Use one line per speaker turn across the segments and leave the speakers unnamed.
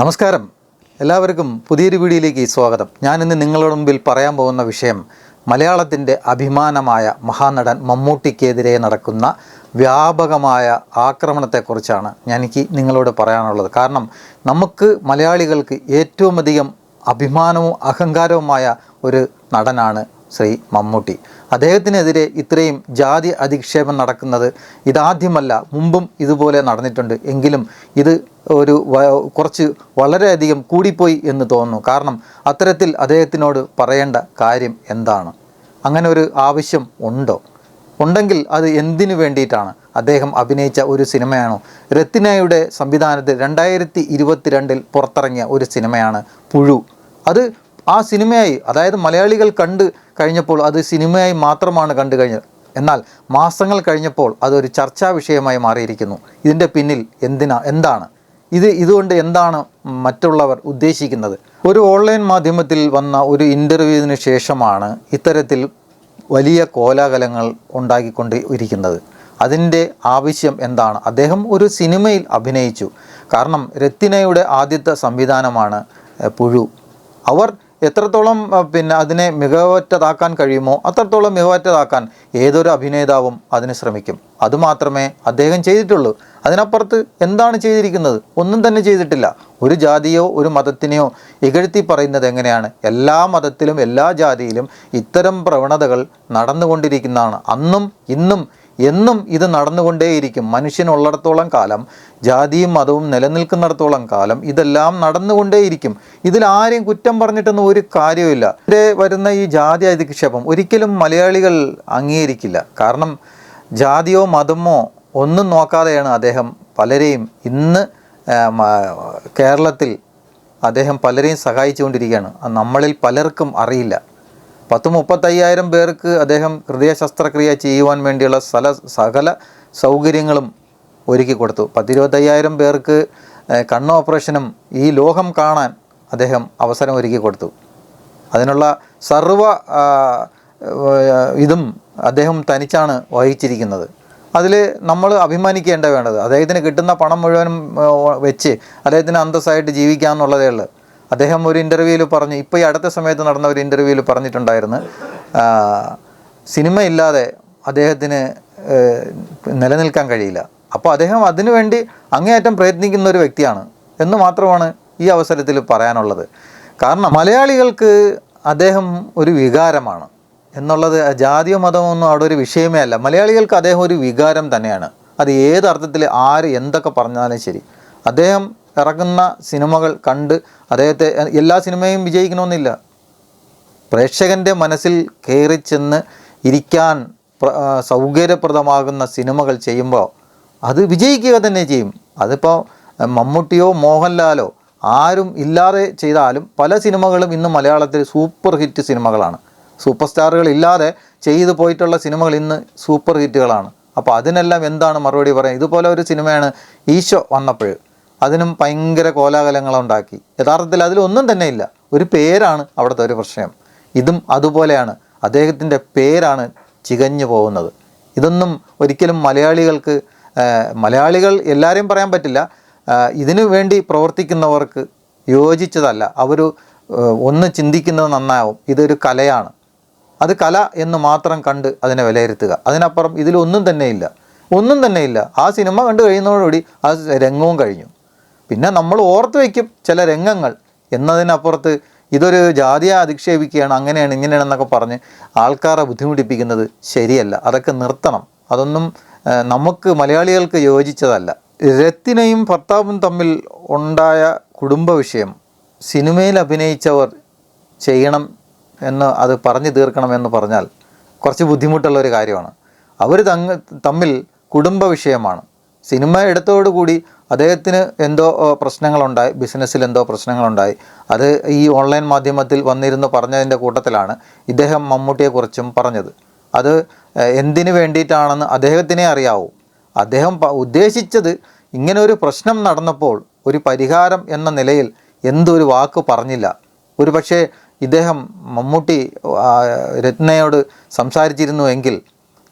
നമസ്കാരം. എല്ലാവർക്കും പുതിയൊരു വീഡിയോയിലേക്ക് സ്വാഗതം. ഞാനിന്ന് നിങ്ങളുടെ മുമ്പിൽ പറയാൻ പോകുന്ന വിഷയം മലയാളത്തിന്റെ അഭിമാനമായ മഹാനടൻ മമ്മൂട്ടിക്കെതിരെ നടക്കുന്ന വ്യാപകമായ ആക്രമണത്തെക്കുറിച്ചാണ് എനിക്ക് നിങ്ങളോട് പറയാനുള്ളത്. കാരണം നമുക്ക് മലയാളികൾക്ക് ഏറ്റവും അധികം അഭിമാനവും അഹങ്കാരവുമായ ഒരു നടനാണ് ശ്രീ മമ്മൂട്ടി. അദ്ദേഹത്തിനെതിരെ ഇത്രയും ജാതി അധിക്ഷേപം നടക്കുന്നത് ഇതാദ്യമല്ല മുമ്പും ഇതുപോലെ നടന്നിട്ടുണ്ട്. എങ്കിലും ഇത് ഒരു കുറച്ച് വളരെയധികം കൂടിപ്പോയി എന്ന് തോന്നുന്നു. കാരണം അത്തരത്തിൽ അദ്ദേഹത്തിനോട് പറയേണ്ട കാര്യം എന്താണ്? അങ്ങനെ ഒരു ആവശ്യം ഉണ്ടോ? ഉണ്ടെങ്കിൽ അത് എന്തിനു വേണ്ടിയിട്ടാണ്? അദ്ദേഹം അഭിനയിച്ച ഒരു സിനിമയാണോ? രത്തിനയുടെ സംവിധാനത്തിൽ രണ്ടായിരത്തി ഇരുപത്തിരണ്ടിൽ പുറത്തിറങ്ങിയ ഒരു സിനിമയാണ് പുഴു. അത് ആ സിനിമയായി അതായത് മലയാളികൾ കണ്ട് കഴിഞ്ഞപ്പോൾ അത് സിനിമയായി മാത്രമാണ് കണ്ടു കഴിഞ്ഞത്. എന്നാൽ മാസങ്ങൾ കഴിഞ്ഞപ്പോൾ അതൊരു ചർച്ചാ വിഷയമായി മാറിയിരിക്കുന്നു. ഇതിന്റെ പിന്നിൽ എന്തിനാ എന്താണ്? ഇത് ഇതുകൊണ്ട് എന്താണ് മറ്റുള്ളവർ ഉദ്ദേശിക്കുന്നത്? ഒരു ഓൺലൈൻ മാധ്യമത്തിൽ വന്ന ഒരു ഇന്റർവ്യൂവിന് ശേഷമാണ് ഇത്തരത്തിൽ വലിയ കോലാഹലങ്ങൾ ഉണ്ടാക്കിക്കൊണ്ട് ഇരിക്കുന്നത് അതിന്റെ ആവശ്യം എന്താണ്? അദ്ദേഹം ഒരു സിനിമയിൽ അഭിനയിച്ചു. കാരണം രത്തിനയുടെ ആദ്യത്തെ സംവിധാനമാണ് പുഴു. അവർ എത്രത്തോളം പിന്നെ അതിനെ മികവറ്റതാക്കാൻ കഴിയുമോ അത്രത്തോളം മികവറ്റതാക്കാൻ ഏതൊരു അഭിനേതാവും അതിന് ശ്രമിക്കും. അതുമാത്രമേ അദ്ദേഹം ചെയ്തിട്ടുള്ളൂ. അതിനപ്പുറത്ത് എന്താണ് ചെയ്തിരിക്കുന്നത്? ഒന്നും തന്നെ ചെയ്തിട്ടില്ല. ഒരു ജാതിയോ ഒരു മതത്തിനെയോ ഇകഴ്ത്തി പറയുന്നത് എങ്ങനെയാണ്? എല്ലാ മതത്തിലും എല്ലാ ജാതിയിലും ഇത്തരം പ്രവണതകൾ നടന്നുകൊണ്ടിരിക്കുന്നതാണ്. അന്നും ഇന്നും എന്നും ഇത് നടന്നുകൊണ്ടേയിരിക്കും. മനുഷ്യനുള്ളിടത്തോളം കാലം ജാതിയും മതവും നിലനിൽക്കുന്നിടത്തോളം കാലം ഇതെല്ലാം നടന്നുകൊണ്ടേയിരിക്കും. ഇതിൽ ആരെയും കുറ്റം പറഞ്ഞിട്ടൊന്നും ഒരു കാര്യവുമില്ല. ഇവിടെ വരുന്ന ഈ ജാതി അധിക്ഷേപം ഒരിക്കലും മലയാളികൾ അംഗീകരിക്കില്ല. കാരണം ജാതിയോ മതമോ ഒന്നും നോക്കാതെയാണ് അദ്ദേഹം പലരെയും ഇന്ന് കേരളത്തിൽ അദ്ദേഹം പലരെയും സഹായിച്ചുകൊണ്ടിരിക്കുകയാണ്. നമ്മളിൽ പലർക്കും അറിയില്ല. പത്ത് മുപ്പത്തയ്യായിരം പേർക്ക് അദ്ദേഹം ഹൃദയ ശസ്ത്രക്രിയ ചെയ്യുവാൻ വേണ്ടിയുള്ള സ്ഥല സകല സൗകര്യങ്ങളും ഒരുക്കി കൊടുത്തു. പത്തിരുപത്തയ്യായിരം പേർക്ക് കണ്ണ് ഓപ്പറേഷനും ഈ ലോകം കാണാൻ അദ്ദേഹം അവസരം ഒരുക്കി കൊടുത്തു. അതിനുള്ള സർവ ഇതും അദ്ദേഹം തനിച്ചാണ് വഹിച്ചിരിക്കുന്നത്. അതിൽ നമ്മൾ അഭിമാനിക്കേണ്ട വേണ്ടത്. അദ്ദേഹത്തിന് കിട്ടുന്ന പണം മുഴുവനും വെച്ച് അദ്ദേഹത്തിന് അന്തസ്സായിട്ട് ജീവിക്കാമെന്നുള്ളതേ ഉള്ളൂ. അദ്ദേഹം ഒരു ഇന്റർവ്യൂവിൽ പറഞ്ഞു ഇപ്പോൾ ഈ അടുത്ത സമയത്ത് നടന്ന ഒരു ഇന്റർവ്യൂവിൽ പറഞ്ഞിട്ടുണ്ടായിരുന്നു. സിനിമ ഇല്ലാതെ അദ്ദേഹത്തിന് നിലനിൽക്കാൻ കഴിയില്ല. അപ്പോൾ അദ്ദേഹം അതിനുവേണ്ടി അങ്ങേയറ്റം പ്രയത്നിക്കുന്ന ഒരു വ്യക്തിയാണ് എന്ന് മാത്രമാണ് ഈ അവസരത്തിൽ പറയാനുള്ളത്. കാരണം മലയാളികൾക്ക് അദ്ദേഹം ഒരു വികാരമാണ്. എന്നുള്ളത് ജാതിയോ മതമോ ഒന്നും അവിടെ ഒരു വിഷയമേ അല്ല. മലയാളികൾക്ക് അദ്ദേഹം ഒരു വികാരം തന്നെയാണ്. അത് ഏത് അർത്ഥത്തിൽ ആര് എന്തൊക്കെ പറഞ്ഞാലും ശരി. അദ്ദേഹം ഇറങ്ങുന്ന സിനിമകൾ കണ്ട് അദ്ദേഹത്തെ എല്ലാ സിനിമയും വിജയിക്കണമെന്നില്ല. പ്രേക്ഷകന്റെ മനസ്സിൽ കയറി ചെന്ന് ഇരിക്കാൻ പ്ര- സൗകര്യപ്രദമാകുന്ന സിനിമകൾ ചെയ്യുമ്പോൾ അത് വിജയിക്കുക തന്നെ ചെയ്യും. അതിപ്പോൾ മമ്മൂട്ടിയോ മോഹൻലാലോ ആരും ഇല്ലാതെ ചെയ്താലും പല സിനിമകളും ഇന്ന് മലയാളത്തിൽ സൂപ്പർ ഹിറ്റ് സിനിമകളാണ്. സൂപ്പർ സ്റ്റാറുകൾ ഇല്ലാതെ ചെയ്തു പോയിട്ടുള്ള സിനിമകൾ ഇന്ന് സൂപ്പർ ഹിറ്റുകളാണ്. അപ്പോൾ അതിനെല്ലാം എന്താണ് മറുപടി പറയുക ഇതുപോലെ ഒരു സിനിമയാണ് ഈശോ വന്നപ്പോൾ അതിനും ഭയങ്കര കോലാഹലങ്ങളുണ്ടാക്കി. യഥാർത്ഥത്തിൽ അതിലൊന്നും തന്നെ ഇല്ല. ഒരു പേരാണ് അവിടുത്തെ ഒരു പ്രശ്നം. ഇതും അതുപോലെയാണ്. അദ്ദേഹത്തിന്റെ പേരാണ് ചികഞ്ഞു പോകുന്നത്. ഇതൊന്നും ഒരിക്കലും മലയാളികൾക്ക് മലയാളികൾ എല്ലാവരെയും പറയാൻ പറ്റില്ല. ഇതിനു വേണ്ടി പ്രവർത്തിക്കുന്നവർക്ക് യോജിച്ചതല്ല. അവർ ഒന്ന് ചിന്തിക്കുന്നത് നന്നാവും. ഇതൊരു കലയാണ്. അത് കല എന്ന് മാത്രം കണ്ട് അതിനെ വിലയിരുത്തുക. അതിനപ്പുറം ഇതിലൊന്നും തന്നെ ഇല്ല ഒന്നും തന്നെ ഇല്ല ആ സിനിമ കണ്ടു കഴിയുന്നതോടുകൂടി ആ രംഗവും കഴിഞ്ഞു. പിന്നെ നമ്മൾ ഓർത്ത് വയ്ക്കും ചില രംഗങ്ങൾ. എന്നതിനപ്പുറത്ത് ഇതൊരു ജാതിയെ അധിക്ഷേപിക്കുകയാണ് അങ്ങനെയാണ് ഇങ്ങനെയാണെന്നൊക്കെ പറഞ്ഞ് ആൾക്കാരെ ബുദ്ധിമുട്ടിപ്പിക്കുന്നത് ശരിയല്ല. അതൊക്കെ നിർത്തണം. അതൊന്നും നമുക്ക് മലയാളികൾക്ക് യോജിച്ചതല്ല. രത്തിനയും ഭർത്താവും തമ്മിൽ ഉണ്ടായ കുടുംബ വിഷയം സിനിമയിൽ അഭിനയിച്ചവർ ചെയ്യണം എന്ന് അത് പറഞ്ഞു തീർക്കണമെന്ന് പറഞ്ഞാൽ കുറച്ച് ബുദ്ധിമുട്ടുള്ള ഒരു കാര്യമാണ്. അവർ തങ്ങ തമ്മിൽ കുടുംബ വിഷയമാണ്. സിനിമ എടുത്തതോടുകൂടി അദ്ദേഹത്തിന് എന്തോ പ്രശ്നങ്ങളുണ്ടായി. ബിസിനസ്സിൽ എന്തോ പ്രശ്നങ്ങളുണ്ടായി. അത് ഈ ഓൺലൈൻ മാധ്യമത്തിൽ വന്നിരുന്നു പറഞ്ഞതിന്റെ കൂട്ടത്തിലാണ് ഇദ്ദേഹം മമ്മൂട്ടിയെക്കുറിച്ചും പറഞ്ഞത്. അത് എന്തിനു വേണ്ടിയിട്ടാണെന്ന് അദ്ദേഹത്തിനെ അറിയാവൂ. അദ്ദേഹം ഉദ്ദേശിച്ചത് ഇങ്ങനെ ഒരു പ്രശ്നം നടന്നപ്പോൾ ഒരു പരിഹാരം എന്ന നിലയിൽ എന്തൊരു വാക്ക് പറഞ്ഞില്ല. ഒരു പക്ഷേ ഇദ്ദേഹം മമ്മൂട്ടി രത്നയോട് സംസാരിച്ചിരുന്നുവെങ്കിൽ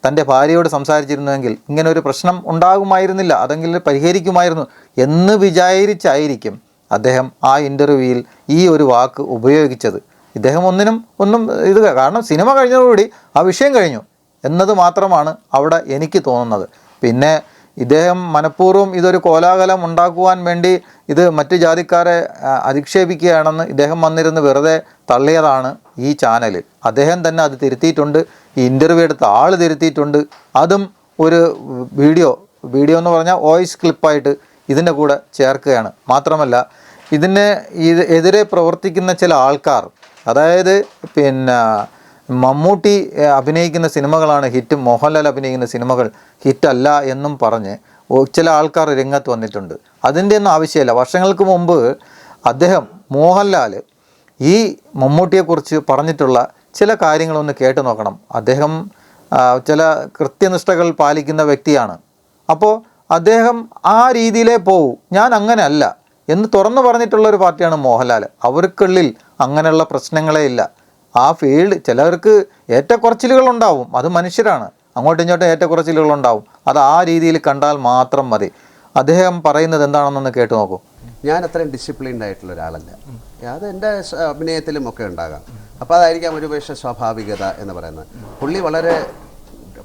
തന്റെ ഭാര്യയോട് സംസാരിച്ചിരുന്നുവെങ്കിൽ ഇങ്ങനെ ഒരു പ്രശ്നം ഉണ്ടാകുമായിരുന്നില്ല. അതെങ്കിൽ പരിഹരിക്കുമായിരുന്നു എന്ന് വിചാരിച്ചായിരിക്കും അദ്ദേഹം ആ ഇന്റർവ്യൂവിൽ ഈ ഒരു വാക്ക് ഉപയോഗിച്ചത്. ഇദ്ദേഹം ഒന്നിനും ഒന്നും ഇത് കാരണം സിനിമ കഴിഞ്ഞതോടുകൂടി ആ വിഷയം കഴിഞ്ഞു. എന്നത് മാത്രമാണ് അവിടെ എനിക്ക് തോന്നുന്നത്. പിന്നെ ഇദ്ദേഹം മനഃപൂർവം ഇതൊരു കോലാഹലം ഉണ്ടാക്കുവാൻ വേണ്ടി ഇത് മറ്റ് ജാതിക്കാരെ അധിക്ഷേപിക്കുകയാണെന്ന് ഇദ്ദേഹം വന്നിരുന്ന് വെറുതെ തള്ളിയതാണ് ഈ ചാനൽ അദ്ദേഹം തന്നെ അത് തിരുത്തിയിട്ടുണ്ട് ഈ ഇന്റർവ്യൂ എടുത്ത ആൾ തിരുത്തിയിട്ടുണ്ട്. അതും ഒരു വീഡിയോ വീഡിയോ എന്ന് പറഞ്ഞാൽ വോയിസ് ക്ലിപ്പായിട്ട് ഇതിന്റെ കൂടെ ചേർക്കുകയാണ്. മാത്രമല്ല ഇതിന് ഇത് എതിരെ പ്രവർത്തിക്കുന്ന ചില ആൾക്കാർ അതായത് പിന്നെ മമ്മൂട്ടി അഭിനയിക്കുന്ന സിനിമകളാണ് ഹിറ്റ്. മോഹൻലാൽ അഭിനയിക്കുന്ന സിനിമകൾ ഹിറ്റല്ല എന്നും പറഞ്ഞ് ചില ആൾക്കാർ രംഗത്ത് വന്നിട്ടുണ്ട്. അതിന്റെ ഒന്നും ആവശ്യമില്ല. വർഷങ്ങൾക്ക് മുമ്പ് അദ്ദേഹം മോഹൻലാൽ ഈ മമ്മൂട്ടിയെക്കുറിച്ച് പറഞ്ഞിട്ടുള്ള ചില കാര്യങ്ങളൊന്ന് കേട്ട് നോക്കണം. അദ്ദേഹം ചില കൃത്യനിഷ്ഠകൾ പാലിക്കുന്ന വ്യക്തിയാണ്. അപ്പോൾ അദ്ദേഹം ആ രീതിയിലേ പോകൂ ഞാൻ അങ്ങനെ അല്ല എന്ന് തുറന്നു പറഞ്ഞിട്ടുള്ള ഒരു പാർട്ടിയാണ് മോഹൻലാൽ. അവർക്കുള്ളിൽ അങ്ങനെയുള്ള പ്രശ്നങ്ങളേ ഇല്ല. ആ ഫീൽഡ് ചിലർക്ക് ഏറ്റക്കുറച്ചിലുകളുണ്ടാവും. അത് മനുഷ്യരാണ്. അങ്ങോട്ടും ഇങ്ങോട്ടും ഏറ്റക്കുറച്ചിലുകളുണ്ടാവും. അത് ആ രീതിയിൽ കണ്ടാൽ മാത്രം മതി. അദ്ദേഹം പറയുന്നത് എന്താണെന്നൊന്ന് കേട്ടു നോക്കൂ.
ഞാൻ അത്രയും ഡിസിപ്ലിൻഡ് ആയിട്ടുള്ള ഒരാളല്ല. അത് എന്റെ അഭിനയത്തിലും ഒക്കെ ഉണ്ടാകാം. അപ്പോൾ അതായിരിക്കാം ഒരുപക്ഷെ സ്വാഭാവികത എന്ന് പറയുന്നത്. പുള്ളി വളരെ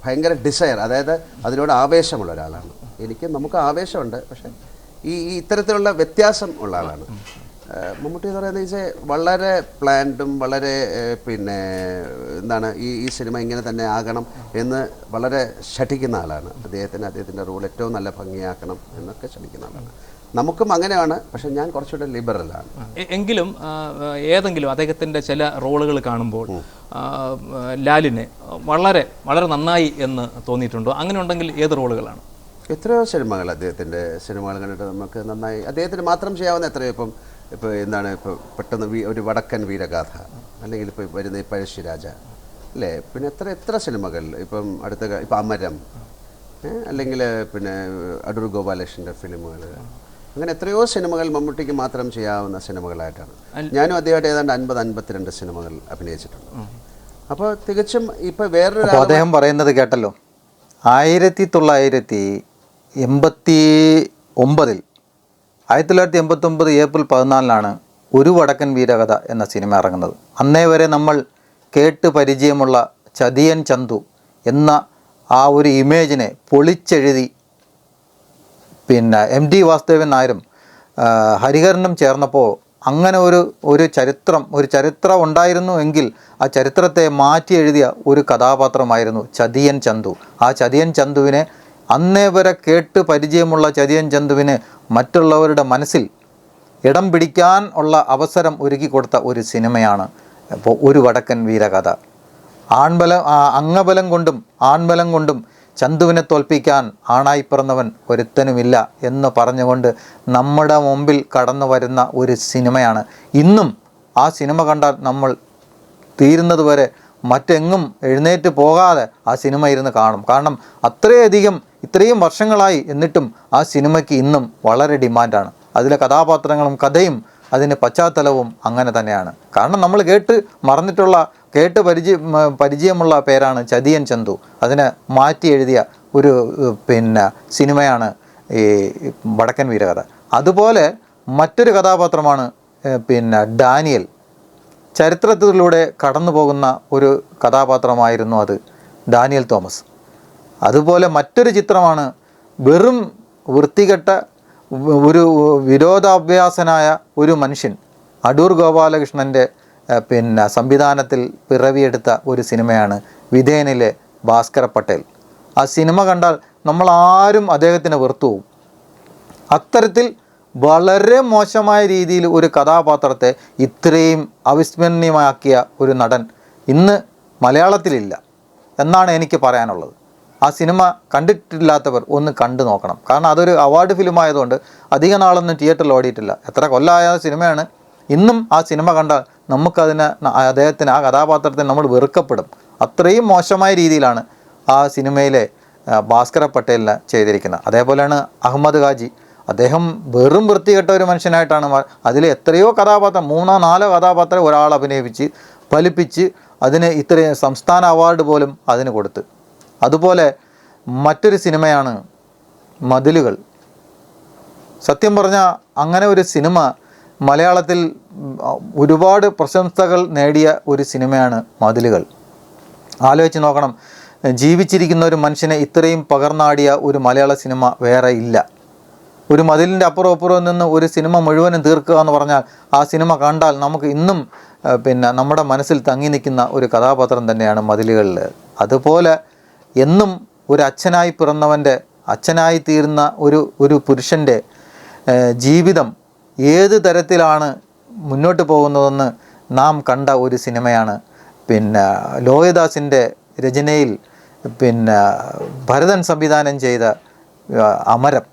ഭയങ്കര ഡിസയർ അതായത് അതിനോട് ആവേശമുള്ള ഒരാളാണ്. എനിക്ക് നമുക്ക് ആവേശമുണ്ട്. പക്ഷേ ഈ ഇത്തരത്തിലുള്ള വ്യത്യാസം ഉള്ള ആളാണ്. മമ്മൂട്ടി എന്ന് പറയുന്നത് വെച്ചാൽ വളരെ പ്ലാൻഡും വളരെ പിന്നെ എന്താണ് ഈ ഈ സിനിമ ഇങ്ങനെ തന്നെ ആകണം എന്ന് വളരെ ശഠിക്കുന്ന ആളാണ്. അദ്ദേഹത്തിന് അദ്ദേഹത്തിന്റെ റോൾ ഏറ്റവും നല്ല ഭംഗിയാക്കണം എന്നൊക്കെ ശഠിക്കുന്ന ആളാണ്. നമുക്കും അങ്ങനെയാണ് പക്ഷെ ഞാൻ കുറച്ചുകൂടെ ലിബറലാണ്.
എങ്കിലും ഏതെങ്കിലും അദ്ദേഹത്തിന്റെ ചില റോളുകൾ കാണുമ്പോൾ ലാലിന് വളരെ വളരെ നന്നായി എന്ന് തോന്നിയിട്ടുണ്ടോ? അങ്ങനെ ഉണ്ടെങ്കിൽ ഏത് റോളുകളാണ്?
എത്രയോ സിനിമകൾ അദ്ദേഹത്തിന്റെ സിനിമകൾ കണ്ടിട്ട് നമുക്ക് നന്നായി അദ്ദേഹത്തിന് മാത്രം ചെയ്യാവുന്ന എത്രയോ ഇപ്പം ഇപ്പോൾ എന്താണ് ഇപ്പോൾ പെട്ടെന്ന് വീ ഒരു വടക്കൻ വീരഗാഥ അല്ലെങ്കിൽ ഇപ്പോൾ വരുന്ന ഈ പഴശ്ശിരാജ അല്ലേ? പിന്നെ എത്ര എത്ര സിനിമകൾ? ഇപ്പം അടുത്ത ഇപ്പം അമരം അല്ലെങ്കിൽ പിന്നെ അടൂർ ഗോപാലകൃഷ്ണന്റെ ഫിലിമുകൾ അങ്ങനെ എത്രയോ സിനിമകൾ മമ്മൂട്ടിക്ക് മാത്രം ചെയ്യാവുന്ന സിനിമകളായിട്ടാണ്. ഞാനും അദ്ദേഹമായിട്ട് ഏതാണ്ട് അൻപത് അൻപത്തിരണ്ട് സിനിമകൾ അഭിനയിച്ചിട്ടുണ്ട്. അപ്പോൾ തികച്ചും ഇപ്പോൾ വേറൊരു
അദ്ദേഹം പറയുന്നത് കേട്ടല്ലോ. ആയിരത്തി തൊള്ളായിരത്തി എൺപത്തി ഒമ്പതിൽ ആയിരത്തി തൊള്ളായിരത്തി എൺപത്തൊമ്പത് ഏപ്രിൽ പതിനാലിനാണ് ഒരു വടക്കൻ വീരകഥ എന്ന സിനിമ ഇറങ്ങുന്നത്. അന്നേ വരെ നമ്മൾ കേട്ട് പരിചയമുള്ള ചതിയൻ ചന്തു എന്ന ആ ഒരു ഇമേജിനെ പൊളിച്ചെഴുതി പിന്നെ എം ടി വാസുദേവൻ നായരും ഹരിഹരനും ചേർന്നപ്പോൾ അങ്ങനെ ഒരു ഒരു ചരിത്രം ഒരു ചരിത്രം ഉണ്ടായിരുന്നു എങ്കിൽ ആ ചരിത്രത്തെ മാറ്റി എഴുതിയ ഒരു കഥാപാത്രമായിരുന്നു ചതിയൻ ചന്തു. ആ ചതിയൻ ചന്തുവിനെ അന്നേ വരെ കേട്ട് പരിചയമുള്ള ചതിയൻ ചന്തുവിന് മറ്റുള്ളവരുടെ മനസ്സിൽ ഇടം പിടിക്കാൻ ഉള്ള അവസരം ഒരുക്കി കൊടുത്ത ഒരു സിനിമയാണ്. ഇപ്പോൾ ഒരു വടക്കൻ വീരകഥ. ആൺബലം അംഗബലം കൊണ്ടും ആൺബലം കൊണ്ടും ചന്തുവിനെ തോൽപ്പിക്കാൻ ആണായി പിറന്നവൻ ഒരുത്തനുമില്ല എന്ന് പറഞ്ഞുകൊണ്ട് നമ്മുടെ മുമ്പിൽ കടന്നു വരുന്ന ഒരു സിനിമയാണ്. ഇന്നും ആ സിനിമ കണ്ടാൽ നമ്മൾ തീരുന്നത് വരെ മറ്റെങ്ങും എഴുന്നേറ്റ് പോകാതെ ആ സിനിമ ഇരുന്ന് കാണും. കാരണം അത്രയധികം ഇത്രയും വർഷങ്ങളായി എന്നിട്ടും ആ സിനിമയ്ക്ക് ഇന്നും വളരെ ഡിമാൻഡാണ്. അതിലെ കഥാപാത്രങ്ങളും കഥയും അതിന്റെ പശ്ചാത്തലവും അങ്ങനെ തന്നെയാണ്. കാരണം നമ്മൾ കേട്ട് മറന്നിട്ടുള്ള കേട്ട് പരിചയ പരിചയമുള്ള പേരാണ് ചതിയൻ ചന്തു. അതിനെ മാറ്റി എഴുതിയ ഒരു പിന്നെ സിനിമയാണ് ഈ വടക്കൻ വീരകഥ. അതുപോലെ മറ്റൊരു കഥാപാത്രമാണ് പിന്നെ ഡാനിയൽ. ചരിത്രത്തിലൂടെ കടന്നു പോകുന്ന ഒരു കഥാപാത്രമായിരുന്നു അത് ഡാനിയൽ തോമസ്. അതുപോലെ മറ്റൊരു ചിത്രമാണ് വെറും വൃത്തികെട്ട ഒരു വിരോധാഭ്യാസനായ ഒരു മനുഷ്യൻ അടൂർ ഗോപാലകൃഷ്ണന്റെ പിന്നെ സംവിധാനത്തിൽ പിറവിയെടുത്ത ഒരു സിനിമയാണ് വിധേയനിലെ ഭാസ്കര പട്ടേൽ. ആ സിനിമ കണ്ടാൽ നമ്മളാരും അദ്ദേഹത്തിന് വെറുത്തു പോകും അത്തരത്തിൽ വളരെ മോശമായ രീതിയിൽ ഒരു കഥാപാത്രത്തെ ഇത്രയും അവിസ്മരണീയമാക്കിയ ഒരു നടൻ ഇന്ന് മലയാളത്തിലില്ല എന്നാണ് എനിക്ക് പറയാനുള്ളത്. ആ സിനിമ കണ്ടിട്ടില്ലാത്തവർ ഒന്ന് കണ്ടു നോക്കണം. കാരണം അതൊരു അവാർഡ് ഫിലിം ആയതുകൊണ്ട് അധിക നാളൊന്നും തിയേറ്ററിൽ ഓടിയിട്ടില്ല. എത്ര കൊല്ലമായ സിനിമയാണ്. ഇന്നും ആ സിനിമ കണ്ടാൽ നമുക്കതിനെ അദ്ദേഹത്തിന് ആ കഥാപാത്രത്തിന് നമ്മൾ വെറുക്കപ്പെടും. അത്രയും മോശമായ രീതിയിലാണ് ആ സിനിമയിലെ ഭാസ്കര പട്ടേലിനെ ചെയ്തിരിക്കുന്നത്. അതേപോലെയാണ് അഹമ്മദ് ഖാജി. അദ്ദേഹം വെറും വൃത്തികെട്ട ഒരു മനുഷ്യനായിട്ടാണ് അതിൽ എത്രയോ കഥാപാത്രം മൂന്നോ നാലോ കഥാപാത്രം ഒരാൾ അഭിനയിപ്പിച്ച് ഫലിപ്പിച്ച് അതിന് ഇത്രയും സംസ്ഥാന അവാർഡ് പോലും അതിന് കൊടുത്ത്. അതുപോലെ മറ്റൊരു സിനിമയാണ് മതിലുകൾ. സത്യം പറഞ്ഞാൽ അങ്ങനെ ഒരു സിനിമ മലയാളത്തിൽ ഒരുപാട് പ്രശംസകൾ നേടിയ ഒരു സിനിമയാണ് മതിലുകൾ. ആലോചിച്ച് നോക്കണം. ജീവിച്ചിരിക്കുന്ന ഒരു മനുഷ്യനെ ഇത്രയും പകർന്നാടിയ ഒരു മലയാള സിനിമ വേറെ ഇല്ല. ഒരു മതിലിന്റെ അപ്പുറം അപ്പുറം നിന്ന് ഒരു സിനിമ മുഴുവനും തീർക്കുക എന്ന് പറഞ്ഞാൽ ആ സിനിമ കണ്ടാൽ നമുക്ക് ഇന്നും പിന്നെ നമ്മുടെ മനസ്സിൽ തങ്ങി നിൽക്കുന്ന ഒരു കഥാപാത്രം തന്നെയാണ് മതിലുകളിൽ. അതുപോലെ എന്നും ഒരു അച്ഛനായി പിറന്നവന്റെ അച്ഛനായി തീരുന്ന ഒരു ഒരു പുരുഷന്റെ ജീവിതം ഏത് തരത്തിലാണ് മുന്നോട്ട് പോകുന്നതെന്ന് നാം കണ്ട ഒരു സിനിമയാണ്. പിന്നെ ലോയദാസിന്റെ രചനയിൽ പിന്നെ ഭരതൻ സംവിധാനം ചെയ്ത അമരം.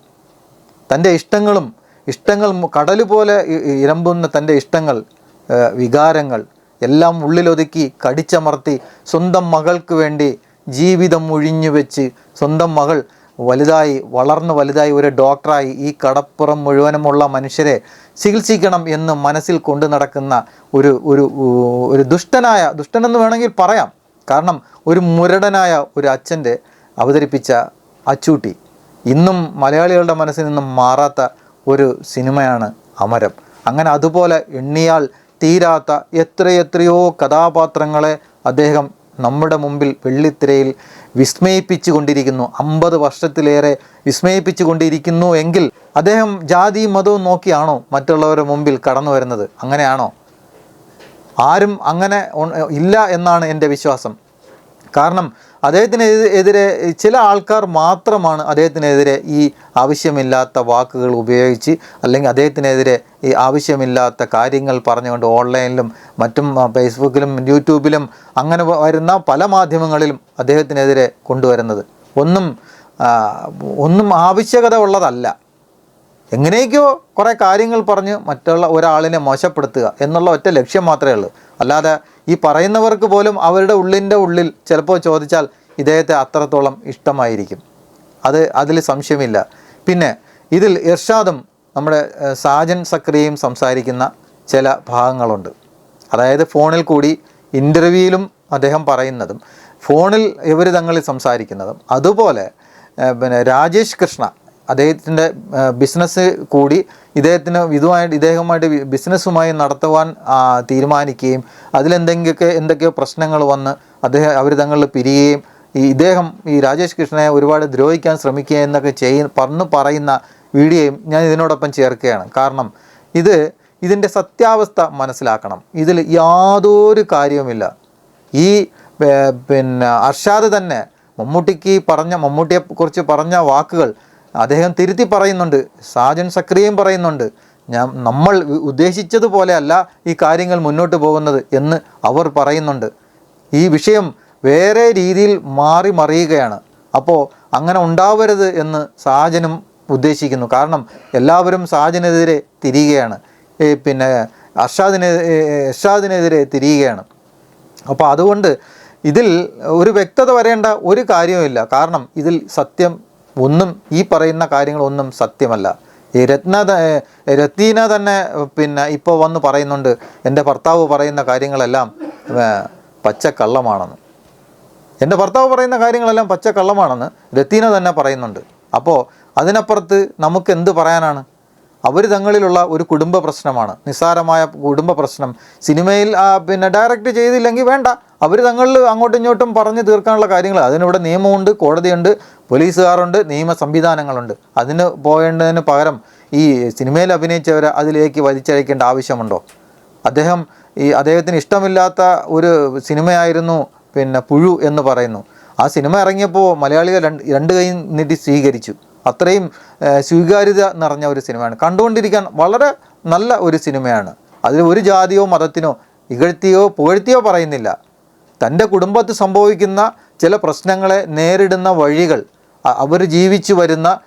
തന്റെ ഇഷ്ടങ്ങളും ഇഷ്ടങ്ങൾ കടൽ പോലെ ഇരമ്പുന്ന തന്റെ ഇഷ്ടങ്ങൾ വികാരങ്ങൾ എല്ലാം ഉള്ളിലൊതുക്കി കടിച്ചമർത്തി സ്വന്തം മകൾക്ക് വേണ്ടി ജീവിതം ഒഴിഞ്ഞു വെച്ച് സ്വന്തം മകൾ വലുതായി വളർന്ന് വലുതായി ഒരു ഡോക്ടറായി ഈ കടപ്പുറം മുഴുവനുമുള്ള മനുഷ്യരെ ചികിത്സിക്കണം എന്ന് മനസ്സിൽ കൊണ്ടു നടക്കുന്ന ഒരു ഒരു ഒരു ദുഷ്ടനായ ദുഷ്ടനെന്ന് വേണമെങ്കിൽ പറയാം. കാരണം ഒരു മുരടനായ ഒരു അച്ഛന്റെ അവതരിപ്പിച്ച അച്ചൂട്ടി. ഇന്നും മലയാളികളുടെ മനസ്സിൽ നിന്നും മാറാത്ത ഒരു സിനിമയാണ് അമരം. അങ്ങനെ അതുപോലെ എണ്ണിയാൽ തീരാത്ത എത്രയെത്രയോ കഥാപാത്രങ്ങളെ അദ്ദേഹം നമ്മുടെ മുമ്പിൽ വെള്ളിത്തിരയിൽ വിസ്മയിപ്പിച്ചു കൊണ്ടിരിക്കുന്നു അമ്പത് വർഷത്തിലേറെ വിസ്മയിപ്പിച്ചു കൊണ്ടിരിക്കുന്നു എങ്കിൽ അദ്ദേഹം ജാതി മതവും നോക്കിയാണോ മറ്റുള്ളവരുടെ മുമ്പിൽ കടന്നു വരുന്നത്? അങ്ങനെയാണോ? ആരും അങ്ങനെ ഇല്ല എന്നാണ് എന്റെ വിശ്വാസം. കാരണം അദ്ദേഹത്തിന് എതിരെ ചില ആൾക്കാർ മാത്രമാണ് അദ്ദേഹത്തിനെതിരെ ഈ ആവശ്യമില്ലാത്ത വാക്കുകൾ ഉപയോഗിച്ച് അല്ലെങ്കിൽ അദ്ദേഹത്തിനെതിരെ ഈ ആവശ്യമില്ലാത്ത കാര്യങ്ങൾ പറഞ്ഞുകൊണ്ട് ഓൺലൈനിലും മറ്റും ഫേസ്ബുക്കിലും യൂട്യൂബിലും അങ്ങനെ വരുന്ന പല മാധ്യമങ്ങളിലും അദ്ദേഹത്തിനെതിരെ കൊണ്ടുവരുന്നത്. ഒന്നും ഒന്നും ആവശ്യകത ഉള്ളതല്ല. എങ്ങനെയൊക്കെയോ കുറേ കാര്യങ്ങൾ പറഞ്ഞ് മറ്റുള്ള ഒരാളിനെ മോശപ്പെടുത്തുക എന്നുള്ള ഒറ്റ ലക്ഷ്യം മാത്രമേ ഉള്ളൂ. അല്ലാതെ ഈ പറയുന്നവർക്ക് പോലും അവരുടെ ഉള്ളിന്റെ ഉള്ളിൽ ചിലപ്പോൾ ചോദിച്ചാൽ ഇദ്ദേഹത്തെ അത്രത്തോളം ഇഷ്ടമായിരിക്കും. അത് അതിൽ സംശയമില്ല. പിന്നെ ഇതിൽ ഇർഷാദും നമ്മുടെ സാജൻ സക്രിയയും സംസാരിക്കുന്ന ചില ഭാഗങ്ങളുണ്ട്. അതായത് ഫോണിൽ കൂടി ഇന്റർവ്യൂയിലും അദ്ദേഹം പറയുന്നതും ഫോണിൽ ഇവർ തങ്ങളിൽ സംസാരിക്കുന്നതും. അതുപോലെ പിന്നെ രാജേഷ് കൃഷ്ണ അദ്ദേഹത്തിന്റെ ബിസിനസ് കൂടി ഇദ്ദേഹത്തിന് ഇതുമായിട്ട് ഇദ്ദേഹവുമായിട്ട് ബിസിനസ്സുമായി നടത്തുവാൻ തീരുമാനിക്കുകയും അതിലെന്തെങ്കിലൊക്കെ എന്തൊക്കെയോ പ്രശ്നങ്ങൾ വന്ന് അദ്ദേഹം അവർ തങ്ങളിൽ പിരിയുകയും ഈ ഇദ്ദേഹം ഈ രാജേഷ് കൃഷ്ണനെ ഒരുപാട് ദ്രോഹിക്കാൻ ശ്രമിക്കുക എന്നൊക്കെ ചെയ്യ പറഞ്ഞു പറയുന്ന വീഡിയോയും ഞാൻ ഇതിനോടൊപ്പം ചേർക്കുകയാണ്. കാരണം ഇത് ഇതിന്റെ സത്യാവസ്ഥ മനസ്സിലാക്കണം. ഇതിൽ യാതൊരു കാര്യവുമില്ല. ഈ പിന്നെ അർഷാദ് തന്നെ മമ്മൂട്ടിക്ക് പറഞ്ഞ മമ്മൂട്ടിയെ കുറിച്ച് പറഞ്ഞ വാക്കുകൾ അദ്ദേഹം തിരുത്തി പറയുന്നുണ്ട് സാജൻ സക്രിയയും പറയുന്നുണ്ട് ഞാൻ നമ്മൾ ഉദ്ദേശിച്ചതുപോലെയല്ല ഈ കാര്യങ്ങൾ മുന്നോട്ട് പോകുന്നത് എന്ന് അവർ പറയുന്നുണ്ട്. ഈ വിഷയം വേറെ രീതിയിൽ മാറി മറിയുകയാണ്. അപ്പോൾ അങ്ങനെ ഉണ്ടാവരുത് എന്ന് സാജനും ഉദ്ദേശിക്കുന്നു. കാരണം എല്ലാവരും സാജനെതിരെ തിരിയുകയാണ്. പിന്നെ അർഷാദിനെ അർഷാദിനെതിരെ തിരിയുകയാണ്. അപ്പോൾ അതുകൊണ്ട് ഇതിൽ ഒരു വ്യക്തത വരേണ്ട ഒരു കാര്യവുമില്ല. കാരണം ഇതിൽ സത്യം ഒന്നും ഈ പറയുന്ന കാര്യങ്ങളൊന്നും സത്യമല്ല. ഈ രത്ന രത്തീന തന്നെ പിന്നെ ഇപ്പോൾ വന്ന് പറയുന്നുണ്ട് എന്റെ ഭർത്താവ് പറയുന്ന കാര്യങ്ങളെല്ലാം പച്ചക്കള്ളമാണെന്ന്. എന്റെ ഭർത്താവ് പറയുന്ന കാര്യങ്ങളെല്ലാം പച്ചക്കള്ളമാണെന്ന് രത്തീന തന്നെ പറയുന്നുണ്ട്. അപ്പോൾ അതിനപ്പുറത്ത് നമുക്ക് എന്ത് പറയാനാണ്? അവർ തങ്ങളിലുള്ള ഒരു കുടുംബ പ്രശ്നമാണ്. നിസ്സാരമായ കുടുംബ പ്രശ്നം. സിനിമയിൽ പിന്നെ ഡയറക്റ്റ് ചെയ്തില്ലെങ്കിൽ വേണ്ട. അവർ തങ്ങളിൽ അങ്ങോട്ടും ഇങ്ങോട്ടും പറഞ്ഞ് തീർക്കാനുള്ള കാര്യങ്ങൾ. അതിനിവിടെ നിയമമുണ്ട് കോടതിയുണ്ട്. പോലീസുകാരുണ്ട് നിയമ സംവിധാനങ്ങളുണ്ട്. അതിന് പോകേണ്ടതിന് പകരം ഈ സിനിമയിൽ അഭിനയിച്ചവർ അതിലേക്ക് വലിച്ചഴക്കേണ്ട ആവശ്യമുണ്ടോ? അദ്ദേഹം ഈ അദ്ദേഹത്തിന് ഇഷ്ടമില്ലാത്ത ഒരു സിനിമയായിരുന്നു പിന്നെ പുഴു എന്ന് പറയുന്നു. ആ സിനിമ ഇറങ്ങിയപ്പോൾ മലയാളികൾ രണ്ട് രണ്ട് കൈ നീട്ടി സ്വീകരിച്ചു. അത്രയും സ്വീകാര്യത നിറഞ്ഞ ഒരു സിനിമയാണ്. കണ്ടുകൊണ്ടിരിക്കാൻ വളരെ നല്ല ഒരു സിനിമയാണ്. അതിൽ ഒരു ജാതിയോ മതത്തിനോ ഇകഴ്ത്തിയോ പുകഴ്ത്തിയോ പറയുന്നില്ല. തന്റെ കുടുംബത്ത് സംഭവിക്കുന്ന ചില പ്രശ്നങ്ങളെ നേരിടുന്ന വഴികൾ അവർ ജീവിച്ചു വരുന്ന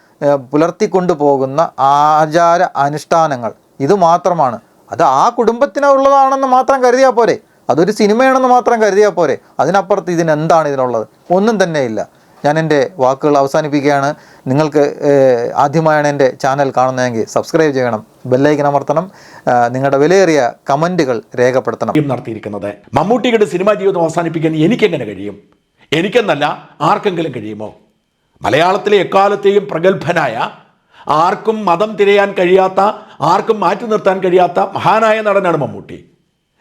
പുലർത്തിക്കൊണ്ടു പോകുന്ന ആചാര അനുഷ്ഠാനങ്ങൾ. ഇത് മാത്രമാണ്. അത് ആ കുടുംബത്തിനുള്ളതാണെന്ന് മാത്രം കരുതിയാൽ പോരെ. അതൊരു സിനിമയാണെന്ന് മാത്രം കരുതിയാൽ പോരെ. അതിനപ്പുറത്ത് ഇതിനെന്താണ് ഇതിനുള്ളത്? ഒന്നും തന്നെയില്ല ഞാൻ എന്റെ വാക്കുകൾ അവസാനിപ്പിക്കുകയാണ്. നിങ്ങൾക്ക് ആദ്യമായാണ് എന്റെ ചാനൽ കാണുന്നതെങ്കിൽ സബ്സ്ക്രൈബ് ചെയ്യണം ബെല്ലൈക്കൻ അമർത്തണം നിങ്ങളുടെ വിലയേറിയ കമന്റുകൾ രേഖപ്പെടുത്തണം.
നടത്തിയിരിക്കുന്നത്. മമ്മൂട്ടിയുടെ സിനിമാ ജീവിതം അവസാനിപ്പിക്കാൻ എനിക്കെങ്ങനെ കഴിയും? എനിക്കെന്നല്ല ആർക്കെങ്കിലും കഴിയുമോ? മലയാളത്തിലെ എക്കാലത്തെയും പ്രഗത്ഭനായ ആർക്കും മതം തിരയാൻ കഴിയാത്ത ആർക്കും മാറ്റി നിർത്താൻ കഴിയാത്ത മഹാനായ നടനാണ് മമ്മൂട്ടി.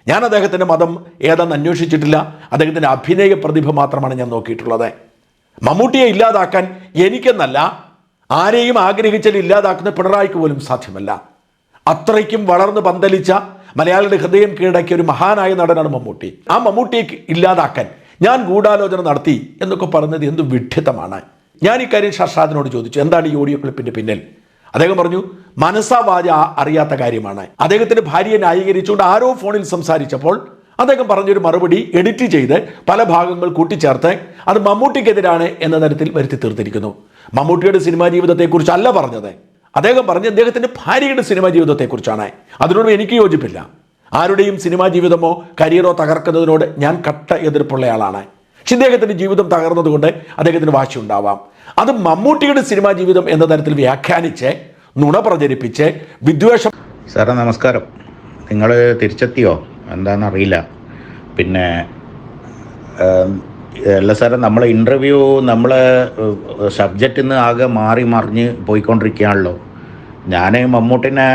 ഞാൻ അദ്ദേഹത്തിന്റെ മതം ഏതെന്ന് അന്വേഷിച്ചിട്ടില്ല. അദ്ദേഹത്തിന്റെ അഭിനയ പ്രതിഭ മാത്രമാണ് ഞാൻ നോക്കിയിട്ടുള്ളത്. മമ്മൂട്ടിയെ ഇല്ലാതാക്കാൻ എനിക്കെന്നല്ല ആരെയും ആഗ്രഹിച്ചാൽ ഇല്ലാതാക്കുന്ന പിണറായിക്ക് പോലും സാധ്യമല്ല. അത്രയ്ക്കും വളർന്ന് പന്തലിച്ച മലയാളിയുടെ ഹൃദയം കീഴടക്കിയ ഒരു മഹാനായ നടനാണ് മമ്മൂട്ടി. ആ മമ്മൂട്ടിയെ ഇല്ലാതാക്കാൻ ഞാൻ ഗൂഢാലോചന നടത്തി എന്നൊക്കെ പറഞ്ഞത് എന്ത് വിഡ്ഢിത്തമാണ്. ഞാൻ ഇക്കാര്യം ഷർഷാദിനോട് ചോദിച്ചു എന്താണ് ഈ ഓഡിയോ ക്ലിപ്പിന്റെ പിന്നിൽ? അദ്ദേഹം പറഞ്ഞു മനസ്സാ വാച അറിയാത്ത കാര്യമാണ്. അദ്ദേഹത്തിന്റെ ഭാര്യയെ ന്യായീകരിച്ചുകൊണ്ട് ആരോ ഫോണിൽ സംസാരിച്ചപ്പോൾ അദ്ദേഹം പറഞ്ഞൊരു മറുപടി എഡിറ്റ് ചെയ്ത് പല ഭാഗങ്ങൾ കൂട്ടിച്ചേർത്ത് അത് മമ്മൂട്ടിക്കെതിരാണ് എന്ന തരത്തിൽ വരുത്തി തീർത്തിരിക്കുന്നു. മമ്മൂട്ടിയുടെ സിനിമാ ജീവിതത്തെക്കുറിച്ചല്ല പറഞ്ഞത്. അദ്ദേഹം പറഞ്ഞ അദ്ദേഹത്തിന്റെ ഭാര്യയുടെ സിനിമാ ജീവിതത്തെക്കുറിച്ചാണ്. അതിനോട് എനിക്ക് യോജിപ്പില്ല. ആരുടെയും സിനിമാ ജീവിതമോ കരിയറോ തകർക്കുന്നതിനോട് ഞാൻ കട്ട എതിർപ്പുള്ളയാളാണ്. പക്ഷെ ഇദ്ദേഹത്തിന്റെ ജീവിതം തകർന്നതുകൊണ്ട് അദ്ദേഹത്തിന് വാശി ഉണ്ടാവാം അത് മമ്മൂട്ടിയുടെ സിനിമാ ജീവിതം എന്ന തരത്തിൽ വ്യാഖ്യാനിച്ച് നുണ പ്രചരിപ്പിച്ച് വിദ്വേഷം
സാറേ നമസ്കാരം. നിങ്ങൾ തിരിച്ചെത്തിയോ? എന്താണെന്നറിയില്ല. പിന്നെ അല്ല സാറേ നമ്മളെ ഇന്റർവ്യൂ നമ്മൾ സബ്ജക്റ്റിൽ നിന്ന് ആകെ മാറി മറിഞ്ഞ് പോയിക്കൊണ്ടിരിക്കുകയാണല്ലോ. ഞാൻ മമ്മൂട്ടിനെ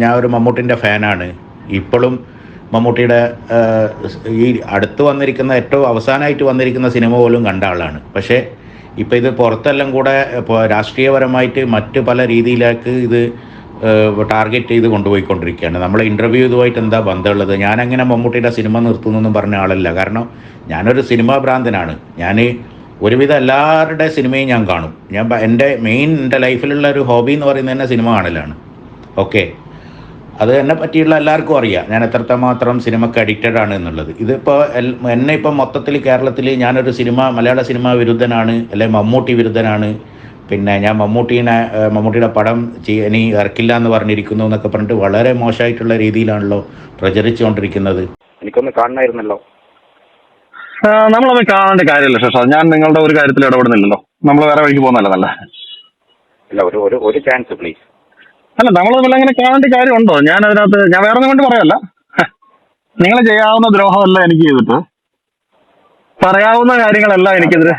ഞാൻ ഒരു മമ്മൂട്ടിന്റെ ഫാനാണ് ഇപ്പോഴും മമ്മൂട്ടിയുടെ ഈ അടുത്ത് വന്നിരിക്കുന്ന ഏറ്റവും അവസാനമായിട്ട് വന്നിരിക്കുന്ന സിനിമ പോലും കണ്ട ആളാണ്. പക്ഷേ ഇപ്പോൾ ഇത് പുറത്തെല്ലാം കൂടെ ഇപ്പോൾ രാഷ്ട്രീയപരമായിട്ട് മറ്റ് പല രീതിയിലേക്ക് ഇത് ടാർഗറ്റ് ചെയ്ത് കൊണ്ടുപോയിക്കൊണ്ടിരിക്കുകയാണ്. നമ്മളെ ഇന്റർവ്യൂ ഇതുമായിട്ട് എന്താ ബന്ധമുള്ളത്? ഞാനങ്ങനെ മമ്മൂട്ടിയുടെ സിനിമ നിർത്തുന്നൊന്നും പറഞ്ഞ ആളല്ല. കാരണം ഞാനൊരു സിനിമാ ഭ്രാന്തനാണ്. ഞാൻ ഒരുവിധം എല്ലാവരുടെ സിനിമയും ഞാൻ കാണും. ഞാൻ എന്റെ മെയിൻ എന്റെ ലൈഫിലുള്ള ഒരു ഹോബി എന്ന് പറയുന്നത് തന്നെ സിനിമ കാണലാണ്. ഓക്കെ അത് എന്നെ പറ്റിയുള്ള എല്ലാവർക്കും അറിയാം. ഞാൻ എത്രമാത്രം സിനിമയ്ക്ക് അഡിക്റ്റഡ് ആണ് എന്നുള്ളത്. ഇതിപ്പോൾ എന്നെ ഇപ്പം മൊത്തത്തിൽ കേരളത്തിൽ ഞാനൊരു സിനിമ മലയാള സിനിമ വിരുദ്ധനാണ് അല്ലെ മമ്മൂട്ടി വിരുദ്ധനാണ്. പിന്നെ ഞാൻ മമ്മൂട്ടീനെ മമ്മൂട്ടിയുടെ പടം ചെയ്യ- ഇനി ഇറക്കില്ല എന്ന് പറഞ്ഞിരിക്കുന്നു എന്നൊക്കെ പറഞ്ഞിട്ട് വളരെ മോശമായിട്ടുള്ള രീതിയിലാണല്ലോ പ്രചരിച്ചുകൊണ്ടിരിക്കുന്നത്. എനിക്കൊന്ന് കാണണമായിരുന്നല്ലോ
നമ്മളൊന്നും കാണേണ്ട കാര്യമില്ല ശേഷം ഞാൻ നിങ്ങളുടെ ഒരു കാര്യത്തിൽ ഇടപെടുന്നില്ലല്ലോ. നമ്മൾ വേറെ വഴിക്ക് പോകുന്നല്ലോ നല്ല
ഒരു ഒരു ചാൻസ് പ്ലീസ്
അല്ല നമ്മൾ തമ്മിൽ അങ്ങനെ കാണേണ്ട കാര്യമുണ്ടോ? ഞാൻ അതിനകത്ത് ഞാൻ വേറെ ഒന്നും കൊണ്ട് പറയല്ല. നിങ്ങൾ ചെയ്യാവുന്ന ദ്രോഹമല്ല എനിക്ക് ചെയ്തിട്ട്. പറയാവുന്ന കാര്യങ്ങളല്ല എനിക്കെതിരെ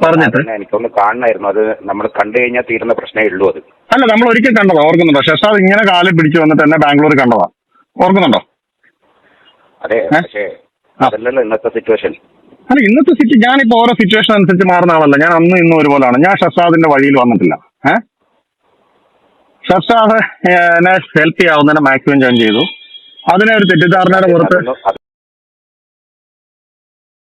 പറഞ്ഞിട്ട്.
എനിക്കൊന്ന് കാണണമായിരുന്നു. അത് നമ്മൾ കണ്ടു കഴിഞ്ഞാൽ തീരുന്ന പ്രശ്നമേ ഉള്ളൂ അത്.
അല്ല നമ്മൾ ഒരിക്കൽ കണ്ടതാ ഓർക്കുന്നുണ്ടോ? ശേഷാദ് ഇങ്ങനെ കാലിൽ പിടിച്ചു വന്നിട്ട് എന്നെ ബാംഗ്ലൂർ കണ്ടതാ. ഓർക്കുന്നുണ്ടോ?
അതെ? പക്ഷേ അതല്ലല്ലോ ഇന്നത്തെ സിറ്റുവേഷൻ
അല്ല ഇന്നത്തെ സിറ്റി ഞാനിപ്പോ ഓരോ സിറ്റുവേഷൻ അനുസരിച്ച് മാറുന്ന ആളല്ല. ഞാൻ അന്ന് ഇന്നും ഒരുപോലെയാണ് ഞാൻ ഷസാദിന്റെ വഴിയിൽ വന്നിട്ടില്ല. ഏഹ് ഷർഷാദ് എന്നെ ഹെൽപ്പ് ചെയ്യാവുന്നതിനെ മാക്സിമം ജോയിൻ ചെയ്തു. അതിനെ ഒരു തെറ്റിദ്ധാരണയുടെ പുറത്ത്